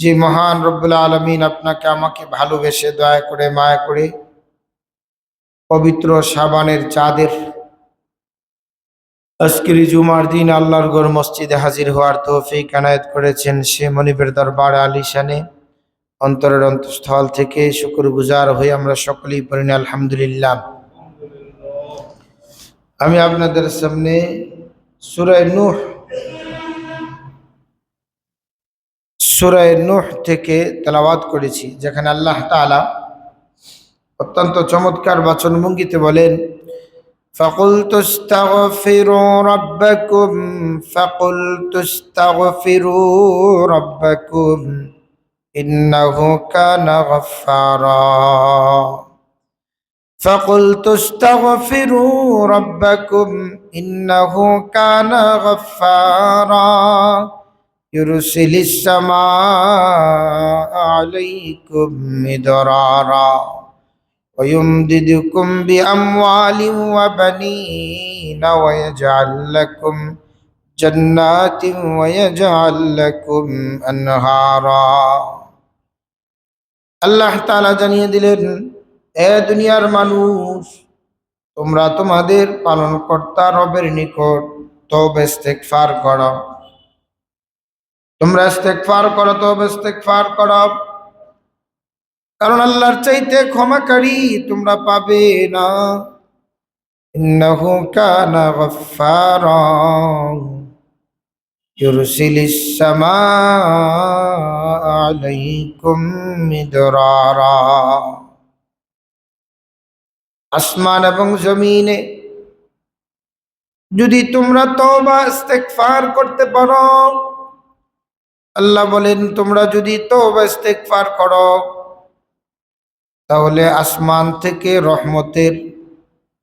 যে মহান রব্বুল আলমিন আপনাকে আমাকে ভালোবেসে দয়া করে, মায়া করে পবিত্র সাবানের চাঁদের আজকের জুমার দিন আল্লাহর গড় মসজিদে হাজির হওয়ার তৌফিক আনায়ত করেছেন সে মনিবের দরবার আলিশানে অন্তরের অন্তঃস্থল থেকে শুকুর গুজার হয়ে আমরা সকলেই পড়িনি আলহামদুলিল্লাহ। আমি আপনাদের সামনে সুরায় নূহ সুরায় নূহ থেকে তেলাওয়াত করেছি যেখানে আল্লাহ তাআলা অত্যন্ত চমৎকার বাচন ভঙ্গিতে বলেন فقلت استغفروا ربكم فقلت استغفروا ربكم إنه كان غفارا فقلت استغفروا ربكم إنه كان غفارا يرسل السماء عليكم مدرارا ويمددكم بأموال وبنين ويجعل لكم جنات ويجعل لكم أنهارا আল্লাহ তাআলা জানিয়ে দিলেন এ দুনিয়ার মানুষ তোমরা তোমাদের পালনকর্তা রবের নিকট তবে ইস্তেগফার করো তোমরা ইস্তেগফার করো তবে ইস্তেগফার করো। কারণ আল্লাহর চাইতে ক্ষমাকারী তোমরা পাবে না। ইন্নাহু কানা গফফারা। ইউরসিলিস সামাআ আলাইকুম মিদরারা। আসমান এবং জমিনে যদি তোমরা তওবা ইস্তেগফার করতে পারো আল্লাহ বলেন, তোমরা যদি তওবা ইস্তেগফার করো, তাহলে আসমান থেকে রহমতের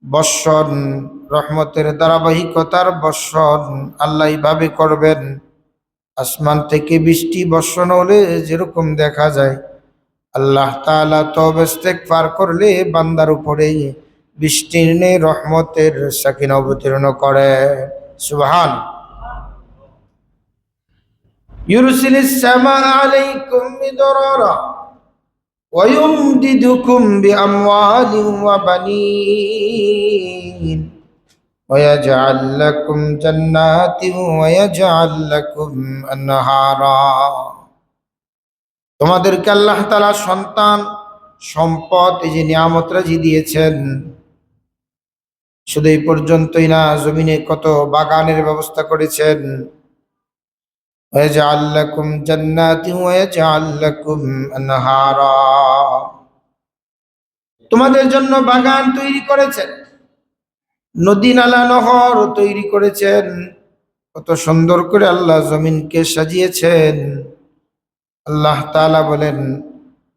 বর্ষণ, রহমতের ধারাবাহিকতার বর্ষণ আল্লাহ এইভাবে করবেন। আসমান থেকে বৃষ্টি, বর্ষণ হলে যেরকম দেখা যায়, আল্লাহ তাআলা তবে পার করলে বান্দার উপরে বৃষ্টি নেই রহমতের সাকিন অবতীর্ণ করে। সুবহান। ইউরসিলিস সামা আলাইকুম মিদরারা ويمددكم بأموال وبنين ويجعل لكم جنات ويجعل لكم أنهارا তোমাদেরকে আল্লাহ তালা সন্তান সম্পদ এই যে নিয়ামত রাজি দিয়েছেন শুধু এই পর্যন্তই না জমিনে কত বাগানের ব্যবস্থা করেছেন ويجعل لكم جنات ويجعل لكم أنهارا তোমাদের জন্য বাগান তৈরি করেছেন নদী নালা নহর তৈরি করেছেন কত সুন্দর করে আল্লাহ জমিনকে সাজিয়েছেন আল্লাহ তাআলা বলেন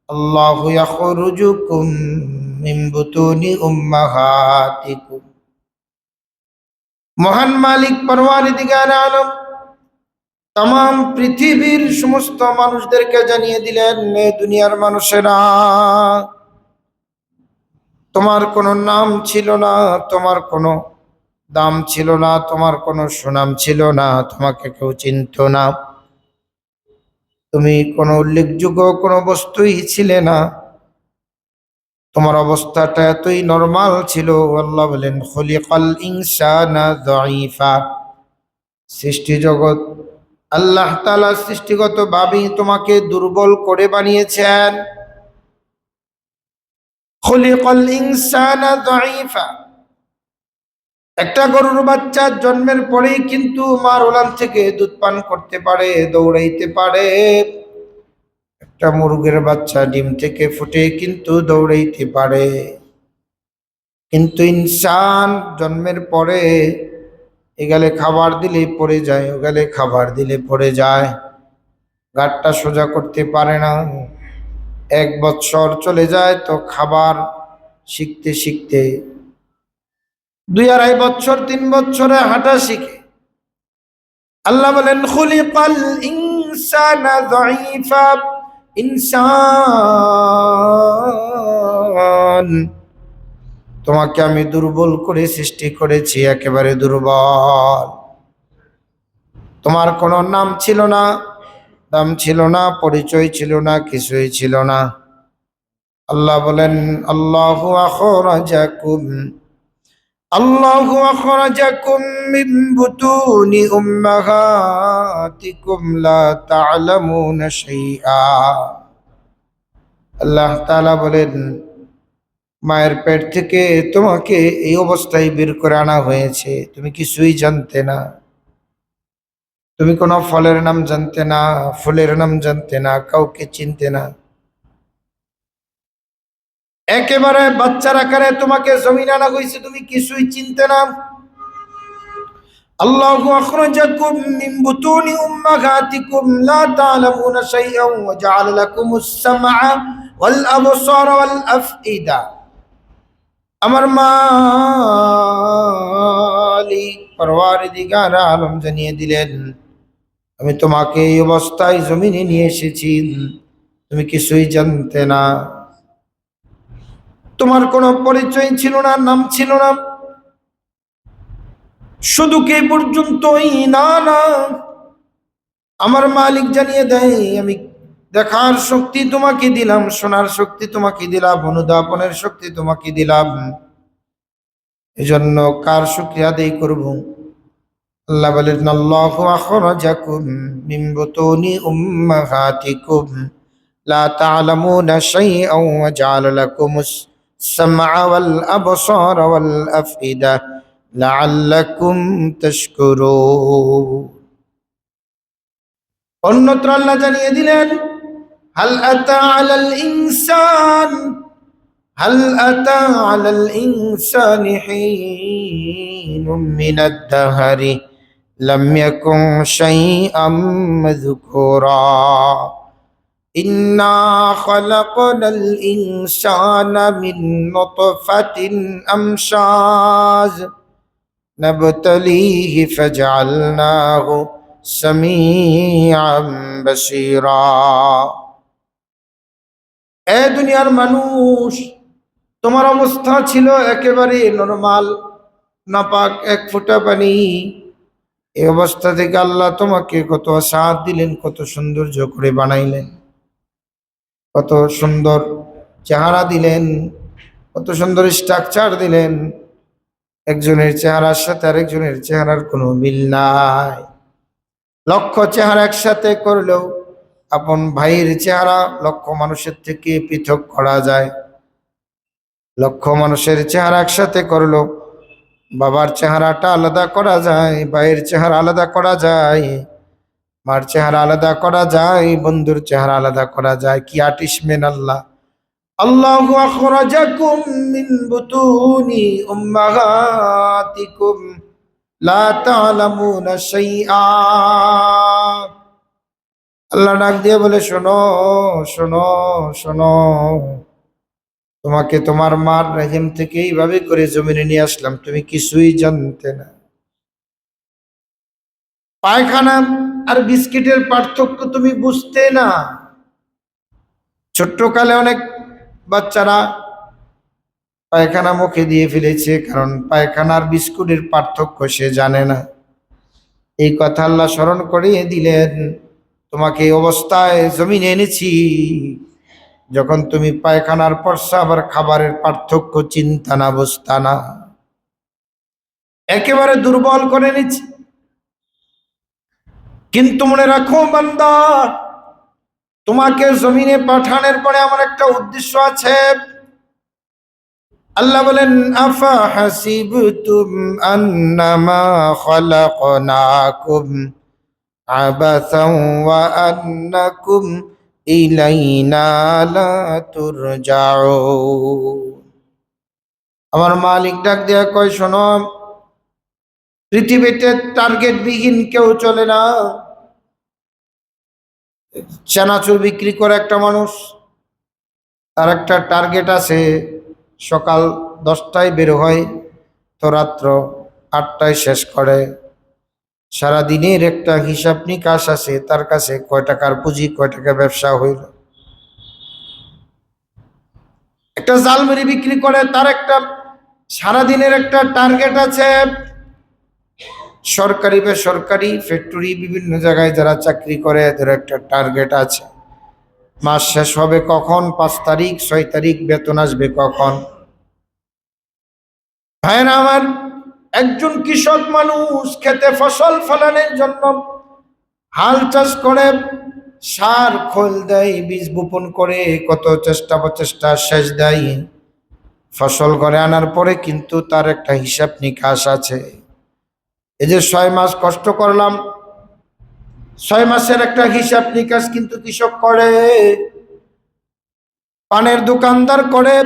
আল্লাহ ইয়াখরুজুকুম মিন বুতুনি উম্মাহাতিকুম মহান মালিক পরওয়ারদিগার আলম তাম পৃথিবীর সমস্ত মানুষদেরকে জানিয়ে দিলেন দুনিয়ার মানুষেরা, তোমার কোনো নাম ছিল না, তোমার কোনো দাম ছিল না, তোমার কোনো সুনাম ছিল না, তোমাকে কেউ চিনত না। তুমি কোনো উল্লেখযোগ্য কোনো বস্তুই ছিলে না। তোমার অবস্থাটা এতই নর্মাল ছিল, আল্লাহ বলেন, খলিকাল ইনসানা দাইফা সৃষ্টি জগৎ আল্লাহ তালা সৃষ্টিগত ভাবেই তোমাকে দুর্বল করে বানিয়েছেন। একটা গরুর বাচ্চা জন্মের পরেই কিন্তু মার ওলান থেকে দুধ পান করতে পারে, দৌড়াইতে পারে। একটা মুরগের বাচ্চা ডিম থেকে ফুটে কিন্তু দৌড়াইতে পারে। কিন্তু ইনসান জন্মের পরে এগালে খাবার দিলে পড়ে যায়, ওগালে খাবার দিলে পড়ে যায়। গাটটা সোজা করতে পারে না। এক বৎসর চলে যায় তো খাবার শিখতে শিখতে। দুই আড়াই বছর তিন বছরে হাঁটা শিখে। আল্লাহ বলেন, খুলিকাল ইনসানা যায়ীফা ইনসান। তোমাকে আমি দুর্বল করে সৃষ্টি করেছি, একেবারে দুর্বল। তোমার কোনো নাম ছিল না, দাম ছিল না, পরিচয় ছিল না, কিছুই ছিল না। আল্লাহ বলেন, আল্লাহ আখরাজাকুম আল্লাহ আখরাজাকুম মিন বুতুনি উম্মাহাতিকুম লা তা'লামুনা শাইআ। আল্লাহ তাআলা বলেন মায়ের পেট থেকে তোমাকে এই অবস্থায় বের করে আনা হয়েছে। তুমি কিছুই জানতে না। তুমি কোনো ফলের নাম জানতে না, ফুলের নাম জানতে না, কাউকে চিনতে না। একেবারে বাচ্চার আকারে তোমাকে জমিন আনা হয়েছে, তুমি কিছুই চিনতে না। আল্লাহু আমার মালিক, পরওয়ারদিগার আলম জানিয়ে দিলেন, আমি তোমাকে এই অবস্থায় জমিনে নিয়ে এসেছি। তুমি কিছুই জানতে না। তোমার কোনো পরিচয় ছিল না, নাম ছিল না। শুধু কে পর্যন্তই না না। আমার মালিক জানিয়ে দেয়, আমি দেখার শক্তি তোমাকে দিলাম, শোনার শক্তি তোমাকে দিলাম, অনুধাবনের শক্তি তোমাকে দিলাম। এজন্য কার শুক্রিয়া আদায় করব? আল্লাহ বলেন, আল্লাহু আখরাজাকুম মিন বুতুনি উম্মাহাতিকুম। লা তা'লামুনা শাইআন ওয়া জা'ালা লাকুমুস সামআ ওয়াল আবসার ওয়াল আফইদা লাআল্লাকুম তাশকুরুন। অন্যত্র আল্লাহ জানিয়ে দিলেন هل أتى على الإنسان؟ هل أتى على الإنسان حين من الدهر؟ لم يكن شيئا مذكورا. إنا خلقنا الإنسان من نطفة أمشاز نبتليه فجعلناه سميعا بصيرا. এ দুনিয়ার মানুষ, তোমার অবস্থা ছিল একেবারে নরমাল নাপাক, এক ফোঁটা পানি। এই অবস্থা থেকে আল্লাহ তোমাকে কত সাথ দিলেন, কত সৌন্দর্য করে বানাইলেন। কত সুন্দর চেহারা দিলেন, কত সুন্দর স্ট্রাকচার দিলেন। একজনের চেহারার সাথে আরেকজনের চেহারার কোনো মিল নাই। লক্ষ চেহারা একসাথে করলেও আপন ভাইয়ের চেহারা লক্ষ মানুষের থেকে পৃথক করা যায়। লক্ষ মানুষের চেহারা একসাথে করল। বাবার চেহারাটা আলাদা করা যায়, ভাইয়ের চেহারা আলাদা করা যায়, মার চেহারা আলাদা করা যায়, বন্ধুর চেহারা আলাদা করা যায়। কি আর্টিস্ট মেন আল্লাহ? আল্লাহু আল্লাহ ডাক দিয়ে বলে, শোনো শোনো শোনো। তোমাকে তোমার মার রেহেম থেকে এইভাবে করে জমিনে নিয়ে আসলাম, তুমি কিছুই জানতে না। পায়খানা আর বিস্কিটের পার্থক্য তুমি বুঝতে না। ছোট্টকালে অনেক বাচ্চারা পায়খানা মুখে দিয়ে ফেলেছে, কারণ পায়খানা আর বিস্কুটের পার্থক্য সে জানে না। এই কথা আল্লাহ স্মরণ করিয়ে দিলেন। তোমাকে অবস্থায় জমিনে এনেছি। যখন তুমি পায়খানার পরশা আবার খাবারের পার্থক্য চিন্তা না, বুঝতা না। একেবারে দুর্বল করে নিচ্ছি কিন্তু মনে রাখো বান্দা, তোমাকে জমিনে পাঠানোর পরে আমার একটা উদ্দেশ্য আছে। আল্লাহ বলেন, আফা হাসিবতুম আন্নামা খালাকনাকুম? ওয়া আন্নাকুম ইলাইনা লা তুরজাউন। আমার মালিক ডাক দেয়া কয়, শোনো, পৃথিবীতে টার্গেট বিহীন কেউ চলে না। চানাচুর বিক্রি করে একটা মানুষ, তার একটা টার্গেট আছে, সকাল দশটায় বের হয়, তো রাত্র আটটায় শেষ করে। সারা দিনের একটা হিসাব নিকাশ আছে, তার কাছে কয় টাকার পুঁজি, কয় টাকা ব্যবসা হইল। একটা জালমুড়ি বিক্রি করে, তার একটা সারা দিনের একটা টার্গেট আছে। সরকারি বেসরকারি, ফ্যাক্টরি, বিভিন্ন জায়গায় যারা চাকরি করে, এদের একটা টার্গেট আছে। মাস শেষ হবে কখন? পাঁচ তারিখ, ছয় তারিখ, বেতন আসবে কখন? ভাইয়েরা আমার একজন কৃষক মানুষ খেতে ফসল ফলানোর জন্য হাল চাষ করে, সার, খোল দেয়, বীজ বপন করে, কত চেষ্টা প্রচেষ্টা শেষ দেয়, ফসল ঘরে আনার পরে কিন্তু তার একটা হিসাব নিকাশ আছে। এই যে ছয় মাস কষ্ট করলাম, ছয় মাসের একটা হিসাব নিকাশ কিন্তু কৃষক করে, পানের দোকানদার করে,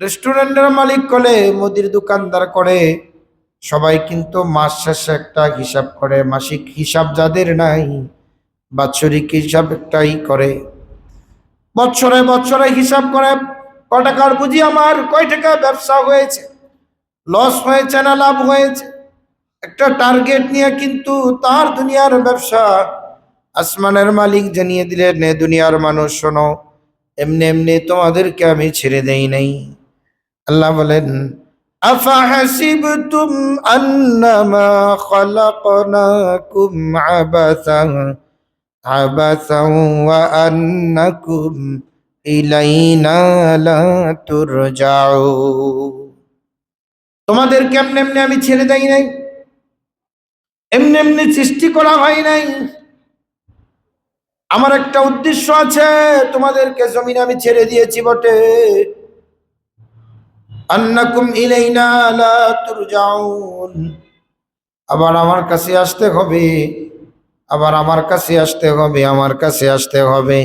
রেস্টুরেন্টের মালিক করে, মুদির দোকানদার করে সবাই কিন্তু মাস শেষে একটা হিসাব করে, মাসিক হিসাব যাদের নাই, বাৎসরিক হিসাব একটাই করে। বছরে বছরে হিসাব করে, ক টাকার পুঁজি আমার, কয় টাকা ব্যবসা হয়েছে? লস হয়েছে না লাভ হয়েছে? একটা টার্গেট নিয়ে কিন্তু তার দুনিয়ার ব্যবসা, আসমানের মালিক জানিয়ে দিলেন নে দুনিয়ার মানুষ, শোনো, এমনি এমনি তোমাদেরকে আমি ছেড়ে দেই নাই। আল্লাহ বলেন أفحسبتم أنما خلقناكم عبثا عبثا وأنكم إلينا لا ترجعون তোমাদের কেমনে এমনি আমি ছেড়ে দেই নাই এমনি এমনি সৃষ্টি করা হয় নাই আমার একটা উদ্দেশ্য আছে তোমাদেরকে জমিনে আমি ছেড়ে দিয়েছি বটে আন্নাকুম ইলাইনা লা তুরজাউন। আবার আমার কাছে আসতে হবে, আবার আমার কাছে আসতে হবে, আমার কাছে আসতে হবে।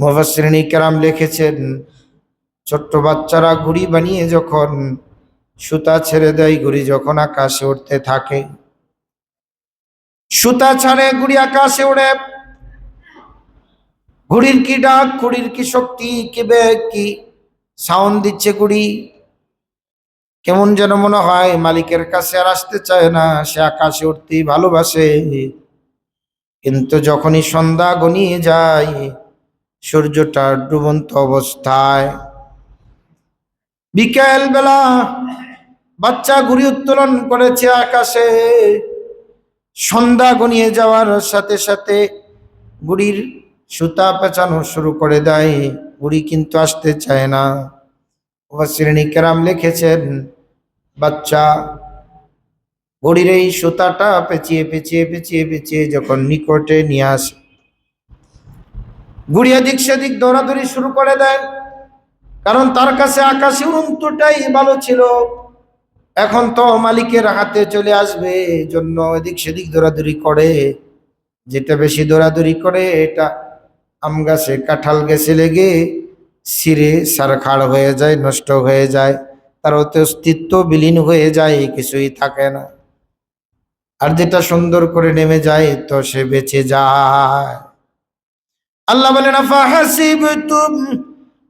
মুফাসসিরিন কেরাম লিখেছেন, ছোট্ট বাচ্চারা ঘুড়ি বানিয়ে যখন সুতা ছেড়ে দেয় ঘুড়ি যখন আকাশে উঠতে থাকে। সুতা ছাড়ে ঘুড়ি আকাশে উড়ে। ঘুড়ির কি ডাক ঘুড়ির কি শক্তি, কি বেগ, কি সাউন্ড দিচ্ছে ঘুড়ি কেমন যেন মনে হয় মালিকের কাছে আর আসতে চায় না, সে আকাশে উঠতেই ভালোবাসে। কিন্তু যখনই সন্ধ্যা গনিয়ে যায়, সূর্যটা ডুবন্ত অবস্থায়। বিকেল বেলা বাচ্চা ঘুড়ি উত্তোলন করেছে আকাশে। সন্ধ্যা গনিয়ে যাওয়ার সাথে সাথে গুড়ির সুতা পেঁচানো শুরু করে দেয়। গুড়ি কিন্তু আসতে চায় না। শ্রেণি কেরাম লিখেছেন, বাচ্চা ঘড়ির এই সুতাটা পেঁচিয়ে পেঁচিয়ে পেঁচিয়ে পেঁচিয়ে যখন নিকটে নিয়ে আসে ঘুড়ি এদিক সেদিক দৌড়াদৌড়ি শুরু করে দেয়। কারণ তার কাছে আকাশে উড়ন্তটাই ভালো ছিল। এখন তো মালিকের হাতে চলে আসবে জন্য এদিক সেদিক দৌড়াদৌড়ি করে। যেটা বেশি দৌড়াদৌড়ি করে, এটা আম গাছে কাঁঠাল গেছে লেগে সিরে সারখাড় হয়ে যায়, নষ্ট হয়ে যায়, তার অতে অস্তিত্ব বিলীন হয়ে যায়, কিছুই থাকে না। আর যেটা সুন্দর করে নেমে যায়, তো সে বেঁচে যায়। আল্লাহ বলেন ফাহাসিবতুম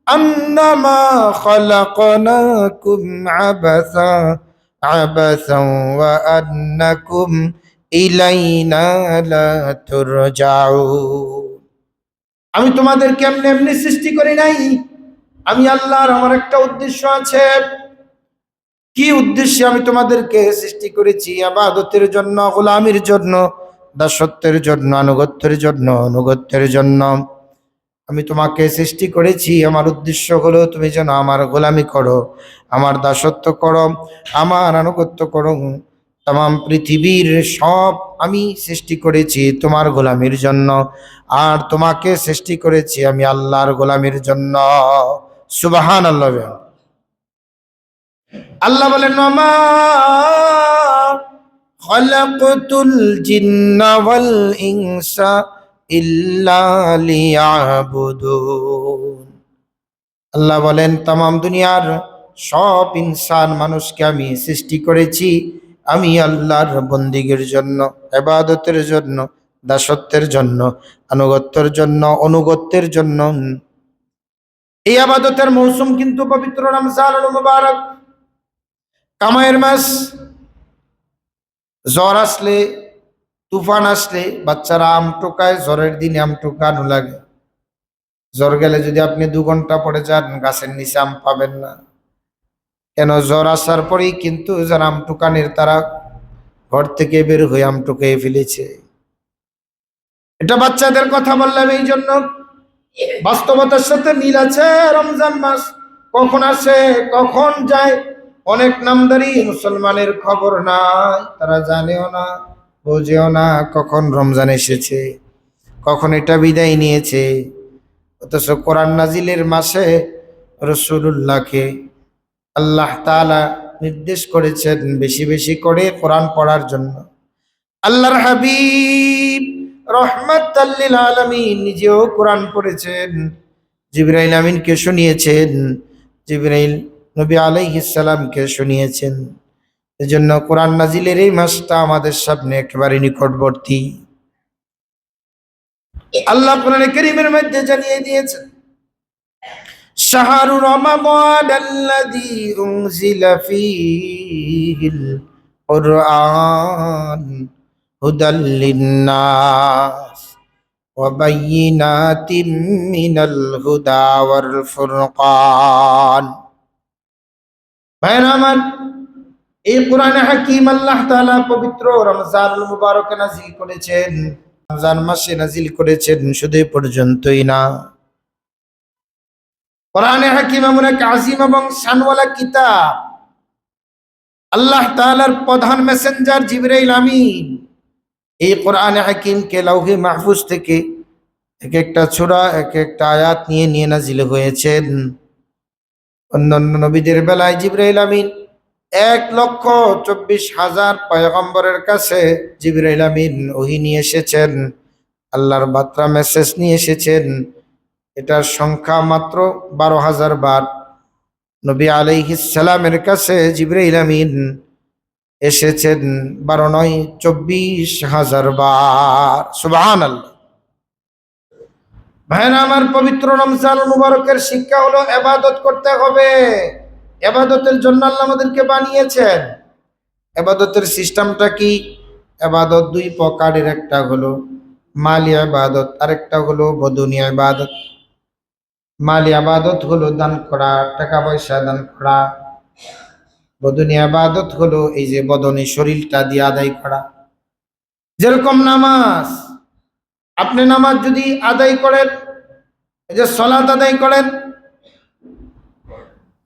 আন্নামা খালাকনাকুম আবাসা আবাসা ওয়া আন্নাকুম ইলাইনা লা তুরজাউন। আমি তোমাদের কেমনে এমনি সৃষ্টি করি নাই? আমি আল্লাহর আমার একটা উদ্দেশ্য আছে। কি উদ্দেশ্যে আমি তোমাদেরকে সৃষ্টি করেছি? আবাদতের জন্য, গোলামির জন্য, দাসত্বের জন্য, আনুগত্যের জন্য, অনুগত্যের জন্য আমি তোমাকে সৃষ্টি করেছি। আমার উদ্দেশ্য হলো, তুমি যেন আমার গোলামি করো, আমার দাসত্ব করো, আমার আনুগত্য করো। তাম পৃথিবীর সব আমি সৃষ্টি করেছি তোমার গোলামির জন্য। আর তোমাকে সৃষ্টি করেছি আমি আল্লাহর গোলামির জন্য। সুবাহান আল্লাহ আল্লাহ বলেন খলাকতুল জিন্না ইনসা আল্লাহ বলেন তাম দুনিয়ার সব ইনসান মানুষকে আমি সৃষ্টি করেছি। আমি আল্লাহর বন্দিগের জন্য এবাদতের জন্য, দাসত্বের জন্য, আনুগত্যের জন্য, অনুগত্যের জন্য। এই আবাদতের মৌসুম কিন্তু পবিত্র রমজান কামায়ের মাস, জ্বর আসলে, তুফান আসলে, বাচ্চারা আম টোকায়, জ্বরের দিনে আম টোকানো লাগে। জ্বর গেলে যদি আপনি দু ঘণ্টা পরে যান, গাছের নিচে আম পাবেন না। কেন জ্বর আসার পরেই কিন্তু যারা আমটুকানের তারা ঘর থেকে বের হয়ে আমটুকে ফেলেছে। এটা বাচ্চাদের কথা বললাম এই জন্য। বাস্তবতার সাথে মিল আছে রমজান মাস। কখন আসে, কখন যায়, অনেক নামদারি, মুসলমানের খবর নাই, তারা জানেও না, বোঝেও না কখন রমজান এসেছে, কখন এটা বিদায় নিয়েছে। অথচ কোরআন নাজিলের মাসে রসুল্লাহকে আল্লাহ তাআলা নির্দেশ করেছেন বেশি বেশি করে কোরআন পড়ার জন্য। আল্লাহর হাবিব রহমত আল্লিল আলমিন নিজেও কোরআন পড়েছেন। জিব্রাইল আমিনকে শুনিয়েছেন। জিব্রাইল নবী আলাইহিসালামকে শুনিয়েছেন। এজন্য কোরআন নাজিলের এই মাসটা আমাদের সামনে একেবারে নিকটবর্তী। আল্লাহ কোরআন করিমের মধ্যে জানিয়ে দিয়েছেন শাহরু রমাদান আল্লাযী উনজিলা ফীহিল কুরআন হুদাল লিন্নাস وبينات من الهدى والفرقان ভাইরা আমার এই কোরআনে হাকিম আল্লাহ তাআলা পবিত্র রমজানুল মুবারকে নাজিল করেছেন রমজান মাসে নাজিল করেছেন শুধু এ পর্যন্তই না কোরআনে হাকিম এমন এক আজিম এবং শানওয়ালা কিতাব। আল্লাহ তাআলার প্রধান মেসেঞ্জার জিবরাইল আমিন। এই কোরআনে হাকিমকে লৌহে মাহফুজ থেকে এক একটা ছোড়া এক একটা আয়াত নিয়ে নিয়ে নাজিল হয়েছেন। অন্যান্য নবীদের বেলায় জিবরাইল আমিন এক লক্ষ চব্বিশ হাজার পয়গম্বরের কাছে জিবরাইল আমিন ওহি নিয়ে এসেছেন। আল্লাহর বার্তা মেসেজ নিয়ে এসেছেন। এটার সংখ্যা মাত্র বারো হাজার বার। নবী আলাইহিসালামের কাছে জিবরাইল আমিন এসেছেন বারো নয়, চব্বিশ হাজার বার। সুবাহান ভাইরা আমার পবিত্র রমজান মুবারকের শিক্ষা হলো এবাদত করতে হবে। এবাদতের জন্য আল্লাহ আমাদেরকে বানিয়েছেন। এবাদতের সিস্টেমটা কি? এবাদত দুই প্রকারের, একটা হলো মালি আবাদত আরেকটা হলো বদনী আবাদত মালি আবাদত হলো দান করা, টাকা পয়সা দান করা। বদনী আবাদত হলো এই যে বদনে শরীরটা দিয়ে আদায় করা। যেরকম নামাজ, আপনি নামাজ যদি আদায় করেন, এই যে সলাত আদায় করেন,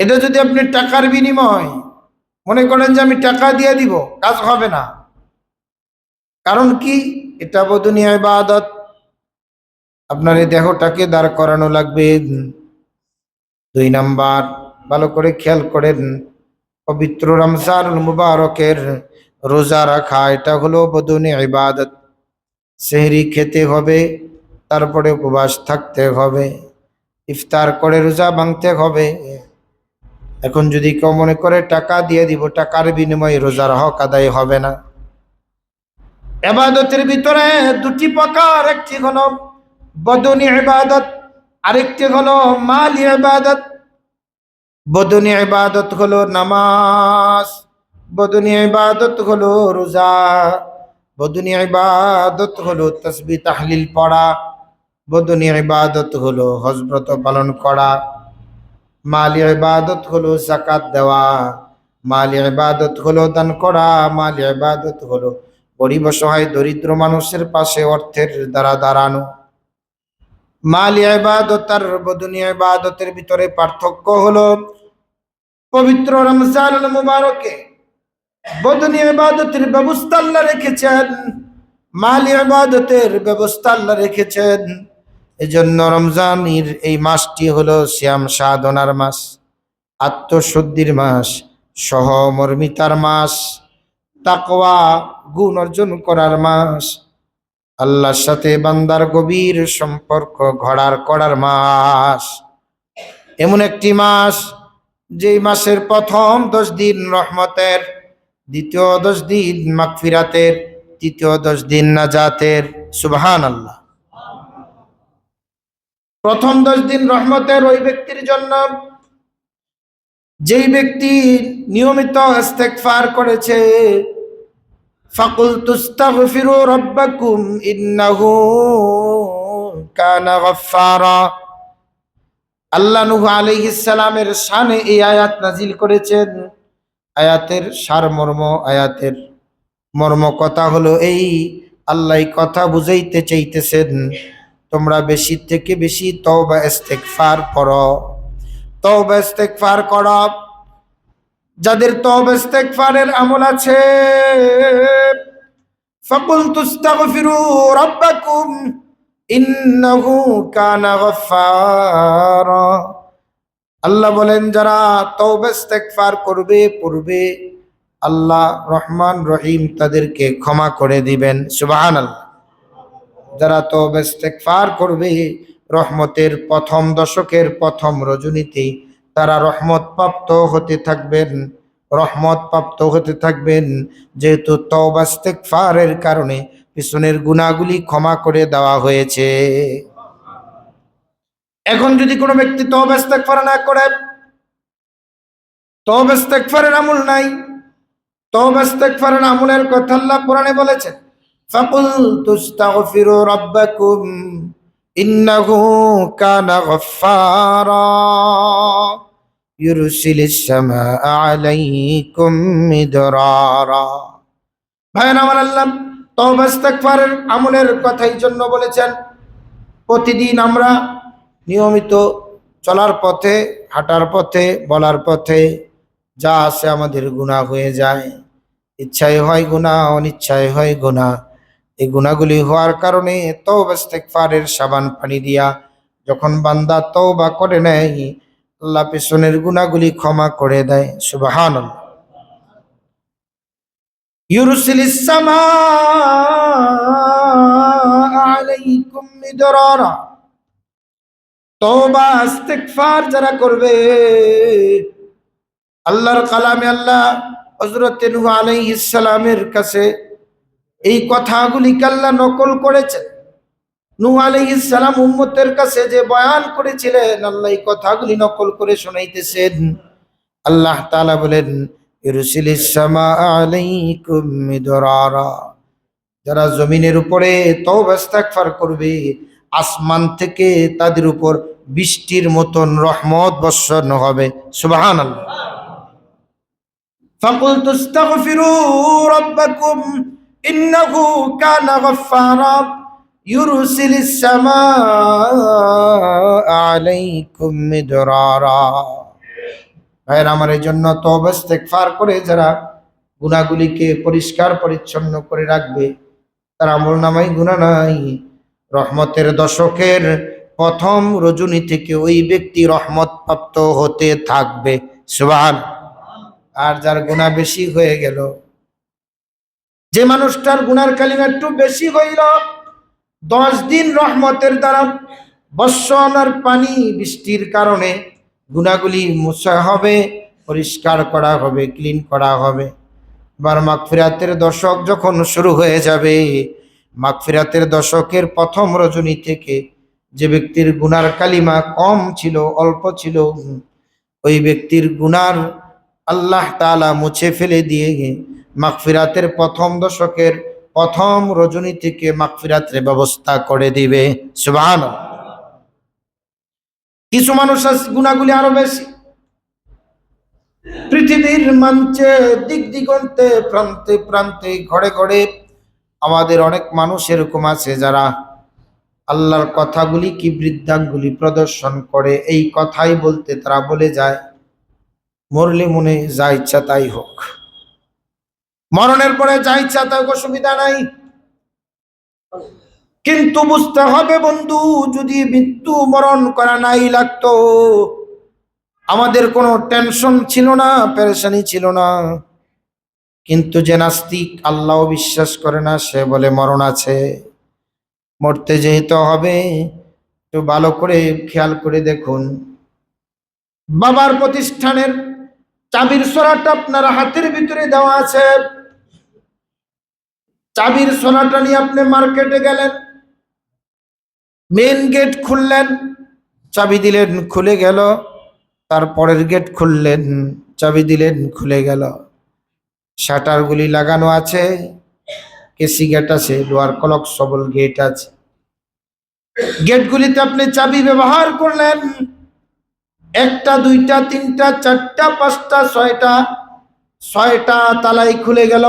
এটা যদি আপনি টাকার বিনিময়, মনে করেন যে আমি টাকা দিয়ে দিব, কাজ হবে না। কারণ কি? এটা বদনী আবাদত। আপনার এই দেহটাকে দাঁড় করানো লাগবে। দুই নাম্বার, ভালো করে খেয়াল করেন। পবিত্র রমজান মুবারকের রোজা রাখা, এটা হলো বদনে ইবাদত। সেহরি খেতে হবে, তারপরে উপবাস থাকতে হবে। ইফতার করে রোজা ভাঙতে হবে। এখন যদি কেউ মনে করে টাকা দিয়ে দিব, টাকার বিনিময়ে রোজার হক আদায় হবে না। এবাদতের ভিতরে দুটি প্রকার, একটি হলো বদনী ইবাদত, আরেকটি হলো মালি ইবাদত। বদনী ইবাদত হলো নামাজ, বদনী ইবাদত হলো রোজা, বদনী ইবাদত হলো তসবি তাহলিল পড়া, বদনী ইবাদত হলো হজব্রত পালন করা। মালি ইবাদত হলো জাকাত দেওয়া, মালি ইবাদত হলো দান করা, মালি ইবাদত হলো গরিব অসহায় দরিদ্র মানুষের পাশে অর্থের দ্বারা দাঁড়ানো। মালি ইবাদত আর বদনী ইবাদতের ভিতরে পার্থক্য হলো পবিত্র রমজান মুবারকে। বদনী ইবাদতের ব্যবস্থা আল্লাহ রেখেছেন। মালি ইবাদতের ব্যবস্থা আল্লাহ রেখেছেন। এজন্য রমজানের এই মাসটি হলো শ্যাম সাধনার মাস, আত্মশুদ্ধির মাস, সহমর্মিতার মাস, তাকওয়া, গুণ অর্জন করার মাস আল্লাহর সাথে বান্দার গভীর সম্পর্ক ঘড়ার করার মাস। এমন একটি মাস, যেই মাসের প্রথম দশ দিন রহমতের, দ্বিতীয় দশ দিন মাকফিরাতের তৃতীয় দশ দিন নাজাতের। সুবহান আল্লাহ প্রথম দশ দিন রহমতের ওই ব্যক্তির জন্য, যেই ব্যক্তি নিয়মিত ইস্তেগফার করেছে ফাকুল তুস্তাগফিরু রাব্বাকুম ইন্নাহু কানা গফফারা আল্লাহ নুহ আলাইহিসসালামের শানে এই আয়াত নাজিল করেছেন। আয়াতের সারমর্ম, আয়াতের মর্ম কথা হলো এই, আল্লাহ কথা বুঝাইতে চাইতেছেন, তোমরা বেশি থেকে বেশি তওবা, ইস্তেগফার করো। তওবা, ইস্তেগফার করো যাদের তবস্তেকফারের আমল আছে। ফকুল তুস্তাগফিরু রাব্বাকুম, ইন্নাহু কানা গফফার। আল্লাহ বলেন, যারা তওবা ইস্তেগফার করবে পূর্বে আল্লাহ রহমান রহিম তাদেরকে ক্ষমা করে দিবেন। সুবহানাল্লাহ। যারা তওবা ইস্তেগফার করবে, রহমতের প্রথম দশকের প্রথম রজনীতেই তারা রহমত প্রাপ্ত হতে থাকবেন রহমত প্রাপ্ত হতে থাকবেন। যেহেতু তওবা ইস্তেগফারের কারণে পিছনের গুনাহগুলি ক্ষমা করে দেওয়া হয়েছে। এখন যদি কোনো ব্যক্তি তওবা ফার না করে, তওবা ফারের আমল নাই, তওবা ফারের আমলের কথা আল্লাহ কোরআনে বলেছেন ফাকুল তুস্তাগফিরু রাব্বাকুম ইন্নাহু কানা গফফারা। আল্লাহ আমলের কথাই জন্য বলেছেন, প্রতিদিন আমরা নিয়মিত চলার পথে, হাঁটার পথে, বলার পথে যা আছে আমাদের গুণা হয়ে যায়। ইচ্ছায় হয় গুণা অনিচ্ছায় হয় গুণা এই গুণাগুলি হওয়ার কারণে তওবা ইস্তেগফারের সাবান পানি দিয়া যখন বান্দা তওবা করে নেয় আল্লাহ পেছনের গুণাগুলি ক্ষমা করে দেয়, সুবহানাল্লাহ। ইউরসিলিস সামাআ আলাইকুম মিদরারা। তওবা, ইস্তেগফার যারা করবে, আল্লাহর কালামে আল্লাহ হযরত নূহ আলাইহিস কাছে এই কথাগুলিকে আল্লাহ নকল করেছেন। নুহ আলাইহিস ইসালাম উম্মতের কাছে যে বয়ান করেছিলেন, আল্লাহ কথাগুলি নকল করে শোনাইতেছেন। আল্লাহ তালা বলেন যারা জমিনের উপরে তবাস্তাকফার করবে, আসমান থেকে তাদের উপর বৃষ্টির মতন রহমত বর্ষণ হবে। সুবাহান আল্লাহ استغفروا ربكم إنه كان غفارا يرسل السماء عليكم مدرارا ভাইয়ের আমার এই জন্য তওবা ইস্তেগফার করে যারা গুনাহগুলিকে পরিষ্কার পরিচ্ছন্ন করে রাখবে তার আমল নামাই গুনাহ নাই রহমতের দশকের প্রথম রজনী থেকে ওই ব্যক্তি রহমত প্রাপ্ত হতে থাকবে সুবহান আর যার গুণা বেশি হয়ে গেল যে মানুষটার গুনার কালিমা একটু বেশি হইল দশ দিন রহমতের দ্বারা বর্ষণ আর পানি বৃষ্টির কারণে গুণাগুলি মোছা হবে, পরিষ্কার করা হবে, ক্লিন করা হবে। এবার মাগফিরাতের দশক যখন শুরু হয়ে যাবে, মাগফিরাতের দশকের প্রথম রজনী থেকে যে ব্যক্তির গুনার কালিমা কম ছিল, অল্প ছিল, ওই ব্যক্তির গুনার আল্লাহ তালা মুছে ফেলে দিয়ে মাগফিরাতের প্রথম দশকের প্রথম রজনী থেকে মাগফিরাতের ব্যবস্থা করে দিবে। সুবহান কিছু মানুষ গুণাগুলি আরও বেশি। পৃথিবীর মঞ্চে, দিক দিগন্তে, প্রান্তে প্রান্তে, ঘরে ঘরে আমাদের অনেক মানুষ এরকম আছে যারা আল্লাহর কথাগুলি কি বৃদ্ধাঙ্গুলি প্রদর্শন করে। এই কথাই বলতে তারা বলে যায়, মরলে মনে যা ইচ্ছা তাই হোক। মরণের পরে যা ইচ্ছা তাই অসুবিধা নাই। কিন্তু বুঝতে হবে বন্ধু, যদি মৃত্যু মরণ করা নাই লাগতো, আমাদের কোনো টেনশন ছিল না, পেরেশানি ছিল না। কিন্তু যে নাস্তিক আল্লাহ বিশ্বাস করে না, সে বলে মরণ আছে। মরতে যেহেতু হবে, একটু ভালো করে খেয়াল করে দেখুন। বাবার প্রতিষ্ঠানের চাবির সোনাটা আপনার হাতের ভিতরে দেওয়া আছে। চাবির সোনাটা নিয়ে আপনি মার্কেটে গেলেন মেন গেট খুললেন, চাবি দিলেন, খুলে গেল তারপরের গেট খুললেন, চাবি দিলেন, খুলে গেল। শাটারগুলি লাগানো আছে কেসি গেট আছে লোয়ার কলক সবল গেট আছে। গেটগুলিতে আপনি চাবি ব্যবহার করলেন, একটা, দুইটা, তিনটা, চারটা, পাঁচটা, ছয়টা ছয়টা তালাই খুলে গেল।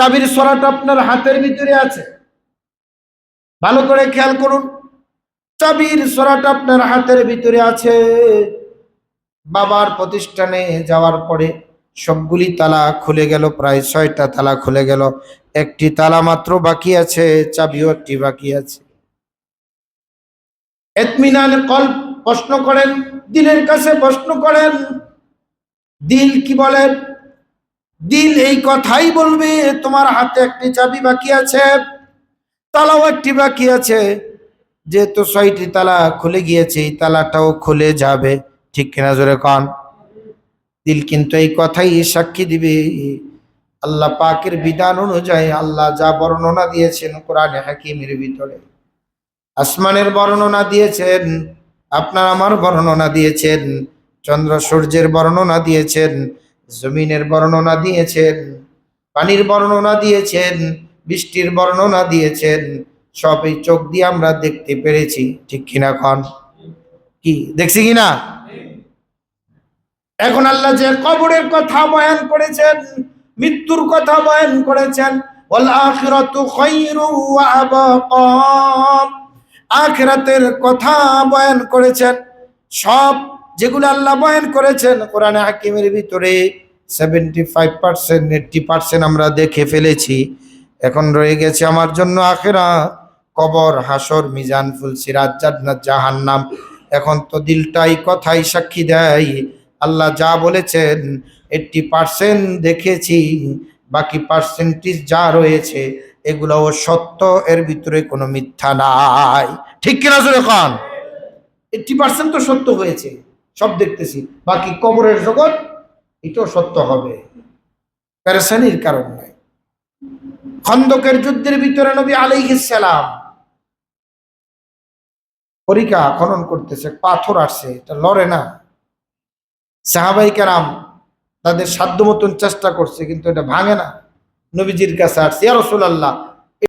চাবির সরাটা আপনার হাতের ভিতরে আছে। ভালো করে খেয়াল করুন। চাবির সরাটা আপনার হাতের ভিতরে আছে। বাবার প্রতিষ্ঠানে যাওয়ার পরে সবগুলি তালা খুলে গেল, প্রায় ছয়টা তালা খুলে গেল। একটি তালা মাত্র বাকি আছে, চাবিও একটি বাকি আছে। এতমিনান কল প্রশ্ন করেন, দিলের কাছে প্রশ্ন করেন। দিল কি বলেন দিল এই কথাই বলবে, তোমার হাতে একটি চাবি বাকি আছে, তালাও একটি বাকি আছে। যেহেতু ছয়টি তালা খুলে গিয়েছে, এই তালাটাও খুলে যাবে। ঠিক কিনা জোরে কন? দিল কিন্তু এই কথাই সাক্ষী দিবে। আল্লাহ পাকের বিধান অনুযায়ী আল্লাহ যা বর্ণনা দিয়েছেন কোরআনে হাকিমের ভিতরে, আসমানের বর্ণনা দিয়েছেন, আপনার আমার বর্ণনা দিয়েছেন, চন্দ্র সূর্যের বর্ণনা দিয়েছেন জমিনের বর্ণনা দিয়েছেন, পানির বর্ণনা দিয়েছেন, বৃষ্টির বর্ণনা দিয়েছেন সব এই চোখ দিয়ে আমরা দেখতে পেরেছি, ঠিক কিনা কন কি, দেখছি কিনা? এখন আল্লাহ যে কবরের কথা বয়ান করেছেন, মৃত্যুর কথা বয়ান করেছেন, ওয়াল আখিরাতু খায়রু ওয়া আবকা। কথা বয়ান করেছেন, সব যেগুলো আল্লাহ বয়ান করেছেন কোরআনে হাকিমের ভিতরে seventy five percent eighty percent আমরা দেখে ফেলেছি। এখন রয়ে গেছে আমার জন্য আখেরা। কবর, হাসর, মিজান ফুল সিরাজ জান্নাত, জাহান্নাম। এখন তো দিলটাই কথাই সাক্ষী দেয়। আল্লাহ যা বলেছেন এইটটি পার্সেন্ট দেখেছি, বাকি পার্সেন্টেজ যা রয়েছে, এগুলোও সত্য, এর ভিতরে কোনো মিথ্যা নাই। ঠিক কিনা জোরে খান এইটটি পার্সেন্ট তো সত্য হয়েছে। সব দেখতেছি। বাকি কবরের জগৎ, এটাও সত্য হবে। প্যারেশানির কারণ নাই। খন্দকের যুদ্ধের ভিতরে নবী আলাইহিস সালাম পরীক্ষা খনন করতেছে, পাথর আসছে, এটা লড়ে না। সাহাবাই কারাম তাদের সাধ্য মতন চেষ্টা করছে, কিন্তু এটা ভাঙে না। নবীজির কাছে আসছে, ইয়া রাসূলুল্লাহ